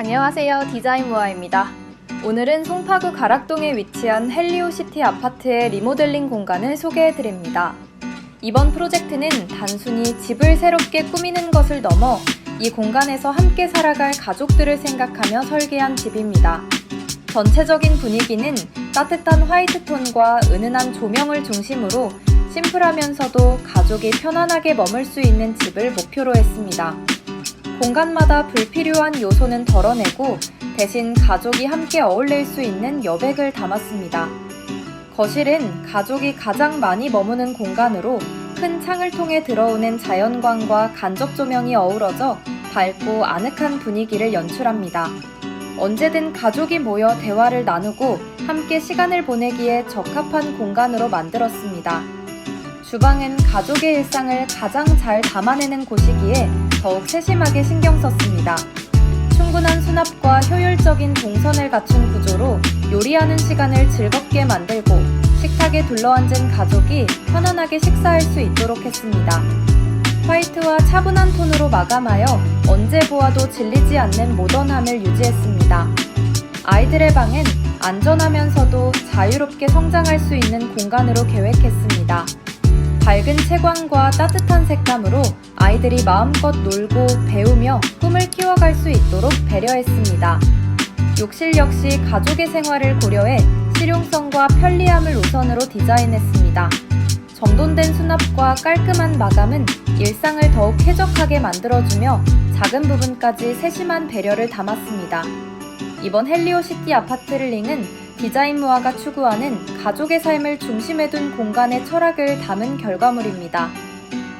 안녕하세요. 디자인 모아입니다. 오늘은 송파구 가락동에 위치한 헬리오시티 아파트의 리모델링 공간을 소개해 드립니다. 이번 프로젝트는 단순히 집을 새롭게 꾸미는 것을 넘어 이 공간에서 함께 살아갈 가족들을 생각하며 설계한 집입니다. 전체적인 분위기는 따뜻한 화이트톤과 은은한 조명을 중심으로 심플하면서도 가족이 편안하게 머물 수 있는 집을 목표로 했습니다. 공간마다 불필요한 요소는 덜어내고 대신 가족이 함께 어울릴 수 있는 여백을 담았습니다. 거실은 가족이 가장 많이 머무는 공간으로 큰 창을 통해 들어오는 자연광과 간접 조명이 어우러져 밝고 아늑한 분위기를 연출합니다. 언제든 가족이 모여 대화를 나누고 함께 시간을 보내기에 적합한 공간으로 만들었습니다. 주방은 가족의 일상을 가장 잘 담아내는 곳이기에 더욱 세심하게 신경 썼습니다. 충분한 수납과 효율적인 동선을 갖춘 구조로 요리하는 시간을 즐겁게 만들고 식탁에 둘러앉은 가족이 편안하게 식사할 수 있도록 했습니다. 화이트와 차분한 톤으로 마감하여 언제 보아도 질리지 않는 모던함을 유지했습니다. 아이들의 방은 안전하면서도 자유롭게 성장할 수 있는 공간으로 계획했습니다. 밝은 채광과 따뜻한 색감으로 아이들이 마음껏 놀고 배우며 꿈을 키워갈 수 있도록 배려했습니다. 욕실 역시 가족의 생활을 고려해 실용성과 편리함을 우선으로 디자인했습니다. 정돈된 수납과 깔끔한 마감은 일상을 더욱 쾌적하게 만들어주며 작은 부분까지 세심한 배려를 담았습니다. 이번 헬리오시티 아파트를링은 디자인무아가 추구하는 가족의 삶을 중심에 둔 공간의 철학을 담은 결과물입니다.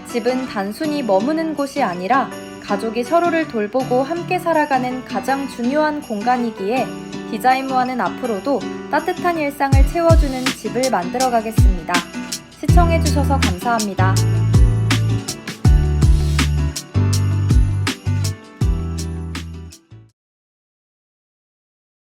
집은 단순히 머무는 곳이 아니라 가족이 서로를 돌보고 함께 살아가는 가장 중요한 공간이기에 디자인무아는 앞으로도 따뜻한 일상을 채워주는 집을 만들어 가겠습니다. 시청해주셔서 감사합니다.